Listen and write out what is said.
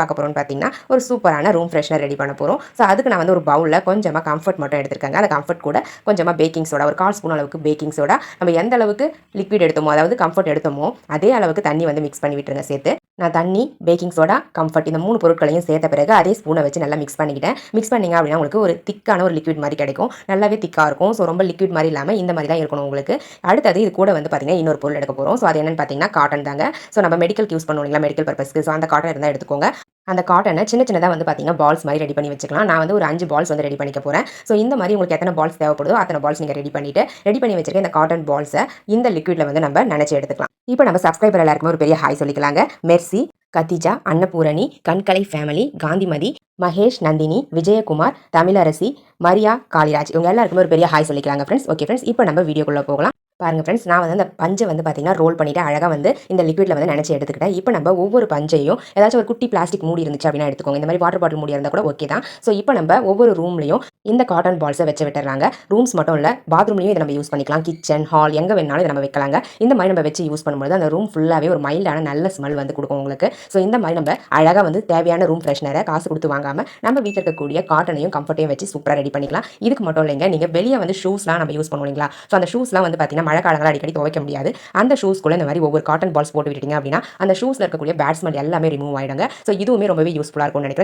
பார்க்க போகிறோம்னு பார்த்தீங்கன்னா ஒரு சூப்பரான ரூம் ஃப்ரெஷ்னர் ரெடி பண்ண போகிறோம் ஸோ அதுக்கு நான் வந்து ஒரு பவுலில் கொஞ்சமாக கம்ஃபர்ட் மட்டும் எடுத்திருக்காங்க. அந்த கம்ஃபர்ட் கூட கொஞ்சமாக பேக்கிங் சோடா ஒரு கால் ஸ்பூன் அளவுக்கு பேக்கிங் சோடா நம்ம எந்த அளவுக்கு லிக்விட் எடுத்தோமோ அதாவது கம்ஃபர்ட் எடுத்தோமோ அதே அளவுக்கு தண்ணி வந்து மிக்ஸ் பண்ணி விட்டுருங்க சேர்த்து. நான் தண்ணி பேக்கிங் சோடா கம்ஃபர்ட் இந்த மூணு பொருட்களையும் சேர்த்த பிறகு அதே ஸ்பூனை வச்சு நல்லா மிக்ஸ் பண்ணிக்கிட்டேன். மிக்ஸ் பண்ணிங்க அப்படின்னா உங்களுக்கு ஒரு திக்கான ஒரு லிக்விட் மாதிரி கிடைக்கும். நல்லாவே திக்காக இருக்கும். ஸோ ரொம்ப லிக்விட் மாதிரி இல்லாமல் இந்த மாதிரி தான் இருக்கணும் உங்களுக்கு. அடுத்தது இது கூட வந்து பார்த்தீங்கன்னா இன்னொரு பொருள் எடுக்க போகிறோம் ஸோ அது என்னென்னு பார்த்தீங்கன்னா காட்டன் தாங்க. ஸோ நம்ம மெடிக்கல் யூஸ் பண்ணுவோம் இல்லைங்களா மெடிக்கல் பர்பஸ்க்கு ஸோ அந்த காட்டன் இருந்தால் எடுத்துக்கோங்க. அந்த காட்டனை சின்ன சின்னதாக வந்து பார்த்தீங்கன்னா பால்ஸ் மாதிரி ரெடி பண்ணி வச்சுக்கலாம். நான் வந்து ஒரு அஞ்சு பால்ஸ் வந்து ரெடி பண்ணிக்க போகிறேன் ஸோ இந்த மாதிரி உங்களுக்கு எத்தனை பால்ஸ் தேவைப்படுதோ அத்தனை பால்ஸ் நீங்கள் ரெடி பண்ணிவிட்டு ரெடி பண்ணி வச்சிருக்க இந்த காட்டன் பால்ஸை இந்த லிக்விடில் வந்து நம்ம நினச்சி எடுத்துக்கலாம். இப்போ நம்ம சப்ஸ்கிரைபர் எல்லாருக்குமே ஒரு பெரிய ஹாய் சொல்லிக்கலாங்க. Mercy Khadija Annapoorani கண்கலை family Gandhimathi Mahesh Nandini Vijayakumar Tamilarasi Maria Kaliraj. இவங்க எல்லாருக்குமே ஒரு பெரிய ஹாய் சொல்லிக்கலாங்க ஃப்ரெண்ட்ஸ் ஓகே ஃப்ரெண்ட்ஸ் இப்போ நம்ம வீடியோக்குள்ளே போகலாம். பாருங்கள் ஃப்ரெண்ட்ஸ் நான் வந்து அந்த பஞ்சை வந்து பார்த்தீங்கன்னா ரோல் பண்ணிவிட்டு அழகாக வந்து இந்த லிக்விடில் வந்து நினச்சி எடுத்துக்கிட்டேன். இப்போ நம்ம ஒவ்வொரு பஞ்சையும் ஏதாச்சும் ஒரு குட்டி பிளாஸ்டிக் மூடி இருந்துச்சு அப்படின்னா எடுத்துக்கோங்க. இந்த மாதிரி வாட்டர் பாட்டில் மூடி இருந்தால் கூட ஓகே தான். ஸோ இப்போ நம்ம ஒவ்வொரு ரூம்லையும் இந்த காட்டன் பால்ஸை வச்சு விட்டுறாங்க. ரூம்ஸ் மட்டும் இல்லை பாத்ரூம்லையும் இதை நம்ம யூஸ் பண்ணிக்கலாம். கிச்சன் ஹால் எங்கே வேணாலும் இதை நம்ம வைக்கலாங்க. இந்த மாதிரி நம்ம வச்சு யூஸ் பண்ணும்போது அந்த ரூம் ஃபுல்லாகவே ஒரு மைல்டான நல்ல ஸ்மெல் வந்து கொடுக்கும் உங்களுக்கு. ஸோ இந்த மாதிரி நம்ம அழகாக வந்து தேவையான ரூம் ஃப்ரெஷ்னரை காசு கொடுத்து வாங்காமல் நம்ம வீட்டில் இருக்கக்கூடிய காட்டனையும் கம்ஃபர்ட்டையும் வச்சு சூப்பராக ரெடி பண்ணிக்கலாம். இதுக்கு மட்டும் இல்லைங்க நீங்கள் வெளியே வந்து ஷூஸ்லாம் நம்ம யூஸ் பண்ணுவோம் இல்லைங்களா? ஸோ அந்த ஷூஸ்லாம் வந்து பார்த்தீங்கன்னா மழை காலங்கள் அடிக்கடி துவைக்க முடியாது. அந்த ஷூஸ்க்குள்ளே இந்த மாதிரி ஒவ்வொரு காட்டன் பால்ஸ் போட்டு விட்டீங்க அப்படின்னா அந்த ஷூஸில் இருக்கக்கூடிய பேட்ஸ்மெண்ட் எல்லாமே ரிமூவ் ஆகிடுங்க ஸோ இதுவுமே ரொம்பவே யூஸ்ஃபுல்லாக இருக்கும்னு நினைக்கிறேன்.